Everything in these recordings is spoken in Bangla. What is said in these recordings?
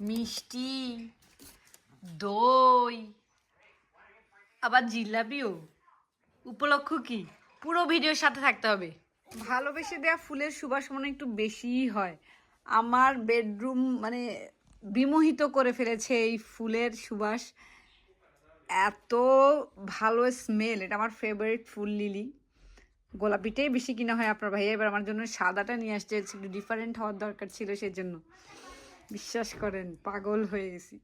মিষ্টি, দই, আবার জিলাপিও। উপলক্ষ কি? পুরো ভিডিওর সাথে থাকতে হবে। ভালোবেসে দেওয়া ফুলের সুবাস মনে একটু বেশিই হয়। আমার বেডরুম মানে বিমোহিত করে ফেলেছে এই ফুলের সুবাস। এত ভালো স্মেল এটা আমার ফেভারিট ফুল লিলি। গোলাপিটাই বেশি কিনা হয় আপনার ভাইয়া। এবার আমার জন্য সাদাটা নিয়ে আসছে একটু ডিফারেন্ট হওয়ার দরকার ছিল সেজন্য। বিশ্বাস করেন পাগল হয়ে গেছি।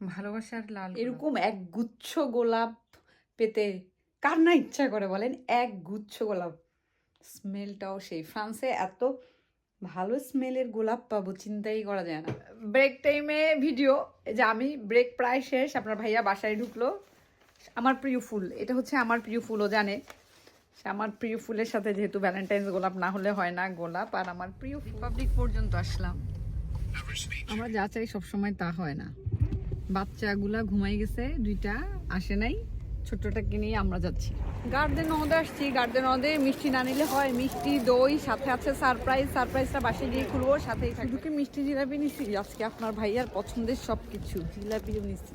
ভালোবাসার লাল এরকম এক গুচ্ছ গোলাপ পেতে কার না ইচ্ছা করে বলেন? এক গুচ্ছ গোলাপ। স্মেলটাও সেই। ফ্রান্সে এত ভালো স্মেলের গোলাপ পাবো চিন্তাই করা যায় না। ব্রেক টাইমে ভিডিও যে আমি ব্রেক প্রায় শেষ আপনার ভাইয়া বাসায় ঢুকলো। আমার প্রিয় ফুল এটা হচ্ছে আমার প্রিয় ফুলও জানে। আমার প্রিয় ফুলের সাথে যেহেতু ভ্যালেন্টাইন্স গোলাপ না হলে হয় না গোলাপ আর আমার প্রিয় রিপাবলিক পর্যন্ত আসলাম। আমরা যা চাই সবসময় তা হয় না। বাচ্চাগুলা ঘুমাই গেছে দুইটা আসে নাই ছোট্টটাকে নিয়ে আমরা যাচ্ছি। গার্ডেন নদে আসছি গার্ডেন নদে মিষ্টি না নিলে হয় মিষ্টি দই সাথে আছে সারপ্রাইজ সারপ্রাইজটা বাসে গিয়ে খুলবো সাথেই কি মিষ্টি জিলাপি নিছি? আজকে আপনার ভাইয়ার পছন্দের সব কিছু জিলাপিও নিছি।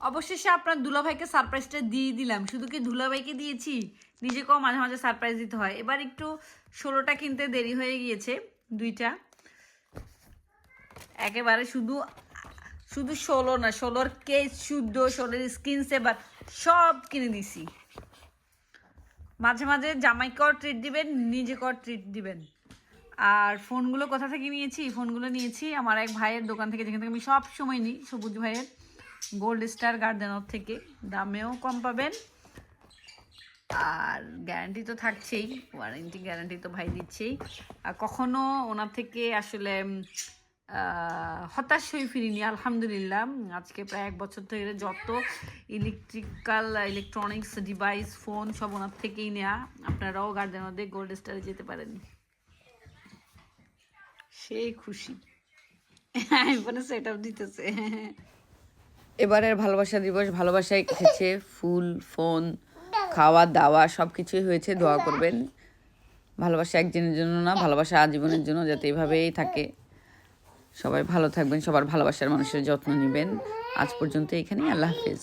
অবশেষে আপনার দুলাভাইকে সারপ্রাইজটা দিয়ে দিলাম। শুধু কি দুলাভাইকে দিয়েছি? নিজেকেও মাঝে মাঝে সারপ্রাইজ দিতে হয়। এবার একটু ষোলোটা কিনতে দেরি হয়ে গিয়েছে, দুইটা। একেবারে শুধু শুধু ষোলো না, ষোলোর কেস শুদ্ধ, ষোলোর স্ক্রিন সেভার সব কিনে দিছি। মাঝে মাঝে জামাইকেও ট্রিট দিবেন, নিজেকেও ট্রিট দিবেন। আর ফোনগুলো কোথা থেকে নিয়েছি? ফোনগুলো নিয়েছি আমার এক ভাইয়ের দোকান থেকে, যেখান থেকে আমি সব সময় নিই, সবুজ ভাইয়ের। গোল্ড স্টার গার্ডেনর থেকে। দামেও কম পাবেন। আর গ্যারান্টি তো থাকছেই। ওয়ারেন্টি গ্যারান্টি তো ভাই দিচ্ছেই। আর কখনো ওনার থেকে আসলে হতাশ হয়ে ফিরিনি, আলহামদুলিল্লাহ। আজকে প্রায় এক বছর ধরে যত ইলেকট্রিক্যাল ইলেকট্রনিক্স ডিভাইস ফোন সব ওনার থেকেই নেওয়া আপনারাও গার্ডেনদের গোল্ড স্টারে যেতে পারেন। সেই খুশি। আইফোনে সেট আপ দিতেছে। এবারের ভালোবাসা দিবস, ভালোবাসায় কেটেছে ফুল, ফোন, খাওয়া, দাওয়া সব কিছুই হয়েছে, দোয়া করবেন। ভালোবাসা একদিনের জন্য না, ভালোবাসা আজীবনের জন্য যাতে এইভাবেই থাকে। সবাই ভালো থাকবেন, সবার ভালোবাসার মানুষের যত্ন নেবেন। আজ পর্যন্ত এখানেই, আল্লাহ হাফেজ।